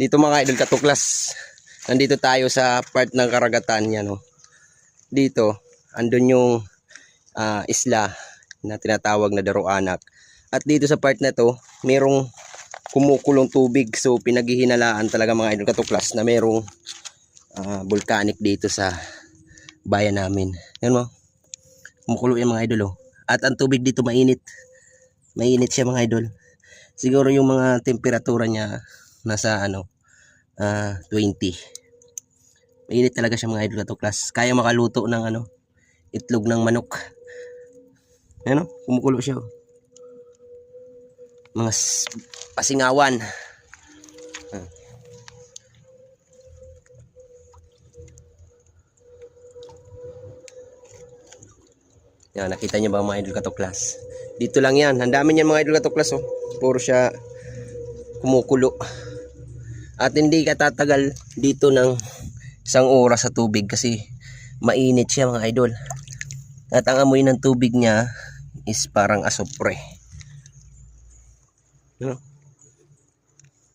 Dito mga idol katuklas. Nandito tayo sa part ng karagatan yan oh. Dito, andun yung ah, isla na tinatawag na Daroanak. At dito sa part na to, merong kumukulong tubig. So pinaghihinalaan talaga mga idol katuklas na merong ah, volcanic dito sa bayan namin. Yan mo. Kumukulo yan mga idol oh. At ang tubig dito mainit. Mainit siya mga idol. Siguro yung mga temperatura niya nasa ano ah 20. Mainit talaga siya mga idol katuklas. Kaya makaluto ng ano itlog ng manok. Ano? Kumukulo siya. oh. Mga pasingawan. Ah. Yan, nakita niyo ba mga idol katuklas? Dito lang yan. Ang dami niyan mga idol katuklas oh. Puro siya kumukulo. At hindi ka tatagal dito ng isang oras sa tubig kasi mainit siya mga idol. At ang amoy ng tubig niya is parang asopre. Ano?